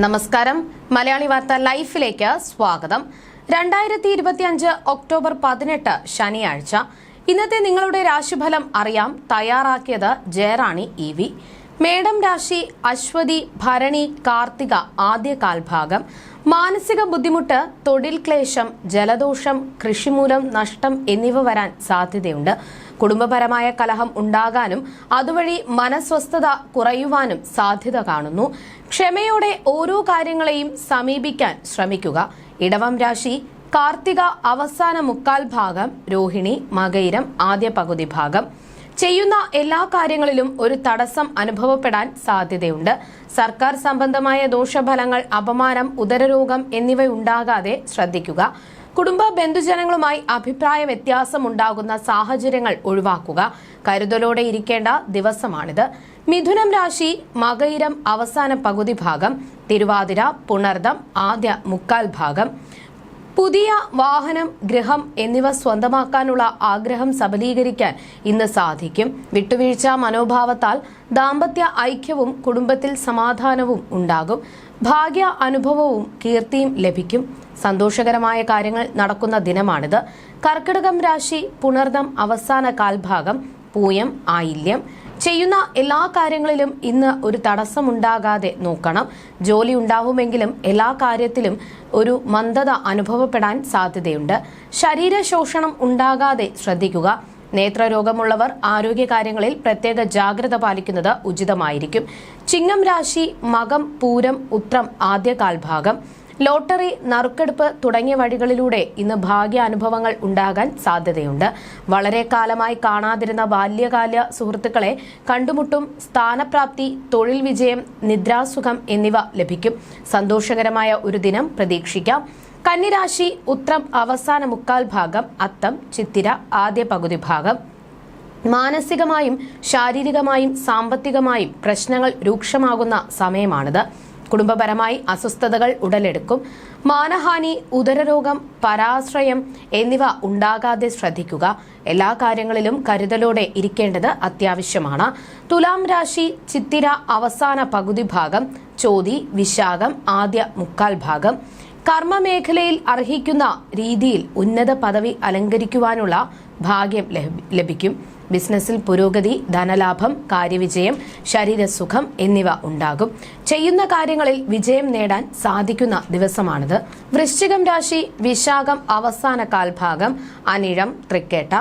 നമസ്കാരം. മലയാളി വാർത്ത ലൈഫിലേക്ക് സ്വാഗതം. രണ്ടായിരത്തി ഇരുപത്തിയഞ്ച് ഒക്ടോബർ പതിനെട്ട് ശനിയാഴ്ച. ഇന്നത്തെ നിങ്ങളുടെ രാശിഫലം അറിയാം. തയ്യാറാക്കിയത് ജയറാണി ഇ വി. മേടം രാശി അശ്വതി ഭരണി കാർത്തിക ആദ്യ കാൽഭാഗം മാനസിക ബുദ്ധിമുട്ട് തൊഴിൽ ക്ലേശം ജലദോഷം കൃഷിമൂലം നഷ്ടം എന്നിവ വരാൻ സാധ്യതയുണ്ട്. കുടുംബപരമായ കലഹം ഉണ്ടാകാനും അതുവഴി മനസ്വസ്ഥത കുറയുവാനും സാധ്യത കാണുന്നു. ക്ഷമയോടെ ഓരോ കാര്യങ്ങളെയും സമീപിക്കാൻ ശ്രമിക്കുക. ഇടവം രാശി കാർത്തിക അവസാന മുക്കാൽ ഭാഗം രോഹിണി മകയിരം ആദ്യ പകുതി ഭാഗം. ചെയ്യുന്ന എല്ലാ കാര്യങ്ങളിലും ഒരു തടസ്സം അനുഭവപ്പെടാൻ സാധ്യതയുണ്ട്. സർക്കാർ സംബന്ധമായ ദോഷഫലങ്ങൾ അപമാനം ഉദരരോഗം എന്നിവ ഉണ്ടാകാതെ ശ്രദ്ധിക്കുക. കുടുംബ ബന്ധുജനങ്ങളുമായി അഭിപ്രായ വ്യത്യാസമുണ്ടാകുന്ന സാഹചര്യങ്ങൾ ഒഴിവാക്കുക. കരുതലോടെ ഇരിക്കേണ്ട ദിവസമാണിത്. മിഥുനം രാശി മകയിരം അവസാന പകുതി ഭാഗം തിരുവാതിര പുണർദം ആദ്യ മുക്കാൽ ഭാഗം. പുതിയ വാഹനം ഗൃഹം എന്നിവ സ്വന്തമാക്കാനുള്ള ആഗ്രഹം സബലീകരിക്കാൻ ഇന്ന് സാധിക്കും. വിട്ടുവീഴ്ച മനോഭാവത്താൽ ദാമ്പത്യ ഐക്യവും കുടുംബത്തിൽ സമാധാനവും ഉണ്ടാകും. ഭാഗ്യ അനുഭവവും കീർത്തിയും ലഭിക്കും. സന്തോഷകരമായ കാര്യങ്ങൾ നടക്കുന്ന ദിനമാണിത്. കർക്കിടകം രാശി പുണർദം അവസാന കാൽഭാഗം പൂയം ആയില്യം. ചെയ്യുന്ന എല്ലാ കാര്യങ്ങളിലും ഇന്ന് ഒരു തടസ്സമുണ്ടാകാതെ നോക്കണം. ജോലി ഉണ്ടാവുമെങ്കിലും എല്ലാ കാര്യത്തിലും ഒരു മന്ദത അനുഭവപ്പെടാൻ സാധ്യതയുണ്ട്. ശരീര ശോഷണം ഉണ്ടാകാതെ ശ്രദ്ധിക്കുക. നേത്രരോഗമുള്ളവർ ആരോഗ്യകാര്യങ്ങളിൽ പ്രത്യേക ജാഗ്രത പാലിക്കുന്നത് ഉചിതമായിരിക്കും. ചിങ്ങം രാശി മകം പൂരം ഉത്രം ആദ്യ കാൽഭാഗം ലോട്ടറി നറുക്കെടുപ്പ് തുടങ്ങിയ വഴികളിലൂടെ ഇന്ന് ഭാഗ്യ അനുഭവങ്ങൾ ഉണ്ടാകാൻ സാധ്യതയുണ്ട്. വളരെ കാലമായി കാണാതിരുന്ന ബാല്യകാല സുഹൃത്തുക്കളെ കണ്ടുമുട്ടും സ്ഥാനപ്രാപ്തി തൊഴിൽ വിജയം നിദ്രാസുഖം എന്നിവ ലഭിക്കും. സന്തോഷകരമായ ഒരു ദിനം പ്രതീക്ഷിക്കാം. കന്നിരാശി ഉത്രം അവസാന മുക്കാൽ ഭാഗം അത്തം ചിത്തിര ആദ്യ പകുതി ഭാഗം. മാനസികമായും ശാരീരികമായും സാമ്പത്തികമായും പ്രശ്നങ്ങൾ രൂക്ഷമാകുന്ന സമയമാണിത്. കുടുംബപരമായി അസ്വസ്ഥതകൾ ഉടലെടുക്കും. മാനഹാനി ഉദരരോഗം പരാശ്രയം എന്നിവ ഉണ്ടാകാതെ ശ്രദ്ധിക്കുക. എല്ലാ കാര്യങ്ങളിലും കരുതലോടെ ഇരിക്കേണ്ടത് അത്യാവശ്യമാണ്. തുലാം രാശി ചിത്തിര അവസാന പകുതി ഭാഗം ചോതി വിശാഖം ആദ്യ മുക്കാൽ ഭാഗം. കർമ്മമേഖലയിൽ അർഹിക്കുന്ന രീതിയിൽ ഉന്നത പദവി അലങ്കരിക്കുവാനുള്ള ഭാഗ്യം ലഭിക്കും. ബിസിനസ്സിൽ പുരോഗതി ധനലാഭം കാര്യവിജയം ശരീരസുഖം എന്നിവ ഉണ്ടാകും. ചെയ്യുന്ന കാര്യങ്ങളിൽ വിജയം നേടാൻ സാധിക്കുന്ന ദിവസമാണിത്. വൃശ്ചികം രാശി വിശാഖം അവസാന കാൽഭാഗം അനിഴം തൃക്കേട്ട.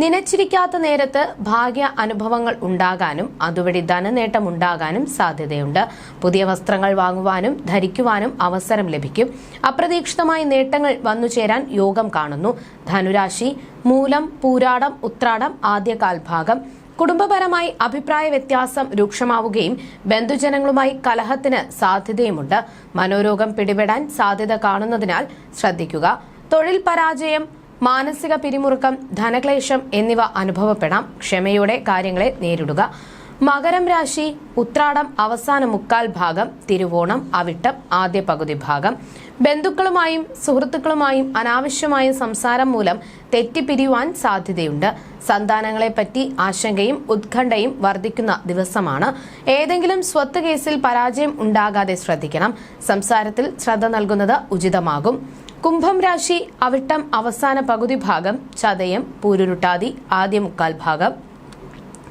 നനച്ചിരിക്കാത്ത നേരത്ത് ഭാഗ്യ അനുഭവങ്ങൾ ഉണ്ടാകാനും അതുവഴി ധനനേട്ടം ഉണ്ടാകാനും സാധ്യതയുണ്ട്. പുതിയ വസ്ത്രങ്ങൾ വാങ്ങുവാനും ധരിക്കുവാനും അവസരം ലഭിക്കും. അപ്രതീക്ഷിതമായ നേട്ടങ്ങൾ വന്നുചേരാൻ യോഗം കാണുന്നു. ധനുരാശി മൂലം പൂരാടം ഉത്രാടം ആദ്യകാൽഭാഗം. കുടുംബപരമായി അഭിപ്രായ വ്യത്യാസം രൂക്ഷമാവുകയും ബന്ധുജനങ്ങളുമായി കലഹത്തിന് സാധ്യതയുമുണ്ട്. മനോരോഗം പിടിപെടാൻ സാധ്യത കാണുന്നതിനാൽ ശ്രദ്ധിക്കുക. തൊഴിൽ പരാജയം മാനസിക പിരിമുറുക്കം ധനക്ലേശം എന്നിവ അനുഭവപ്പെടാം. ക്ഷമയോടെ കാര്യങ്ങളെ നേരിടുക. മകരം രാശി ഉത്രാടം അവസാന മുക്കാൽ ഭാഗം തിരുവോണം അവിട്ടം ആദ്യ പകുതി ഭാഗം. ബന്ധുക്കളുമായും സുഹൃത്തുക്കളുമായും അനാവശ്യമായ സംസാരം മൂലം തെറ്റിപ്പിരിയുവാൻ സാധ്യതയുണ്ട്. സന്താനങ്ങളെപ്പറ്റി ആശങ്കയും ഉത്കണ്ഠയും വർദ്ധിക്കുന്ന ദിവസമാണ്. ഏതെങ്കിലും സ്വത്ത് കേസിൽ പരാജയം ഉണ്ടാകാതെ ശ്രദ്ധിക്കണം. സംസാരത്തിൽ ശ്രദ്ധ നൽകുന്നത് ഉചിതമാകും. കുംഭം രാശി അവിട്ടം അവസാന പകുതി ഭാഗം ചതയം പൂരുരുട്ടാതി ആദ്യ മുക്കാൽ ഭാഗം.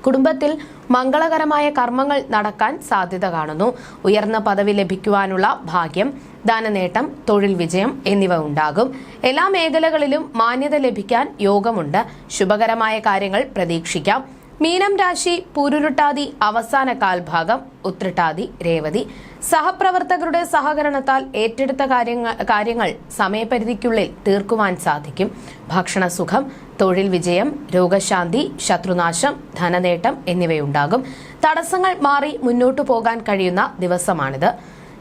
കുടുംബത്തിൽ മംഗളകരമായ കർമ്മങ്ങൾ നടക്കാൻ സാധ്യത കാണുന്നു. ഉയർന്ന പദവി ലഭിക്കുവാനുള്ള ഭാഗ്യം ദാനനേട്ടം തൊഴിൽ വിജയം എന്നിവ ഉണ്ടാകും. എല്ലാ മേഖലകളിലും മാന്യത ലഭിക്കാൻ യോഗമുണ്ട്. ശുഭകരമായ കാര്യങ്ങൾ പ്രതീക്ഷിക്കാം. മീനം രാശി പൂരുരുട്ടാതി അവസാന കാൽഭാഗം ഉത്രട്ടാതി രേവതി. സഹപ്രവർത്തകരുടെ സഹകരണത്താൽ ഏറ്റെടുത്ത കാര്യങ്ങൾ കാര്യങ്ങൾ സമയപരിധിക്കുള്ളിൽ തീർക്കുവാൻ സാധിക്കും. ഭക്ഷണസുഖം തൊഴിൽ വിജയം രോഗശാന്തി ശത്രുനാശം ധനനേട്ടം എന്നിവയുണ്ടാകും. തടസ്സങ്ങൾ മാറി മുന്നോട്ടു പോകാൻ കഴിയുന്ന ദിവസമാണിത്.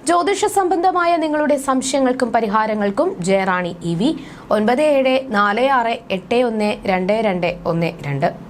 ജ്യോതിഷ സംബന്ധമായ നിങ്ങളുടെ സംശയങ്ങൾക്കും പരിഹാരങ്ങൾക്കും ജയറാണി ഇ വി. ഒൻപത് ഏഴ് നാല് ആറ് എട്ട് ഒന്ന് രണ്ട് രണ്ട് ഒന്ന് രണ്ട്.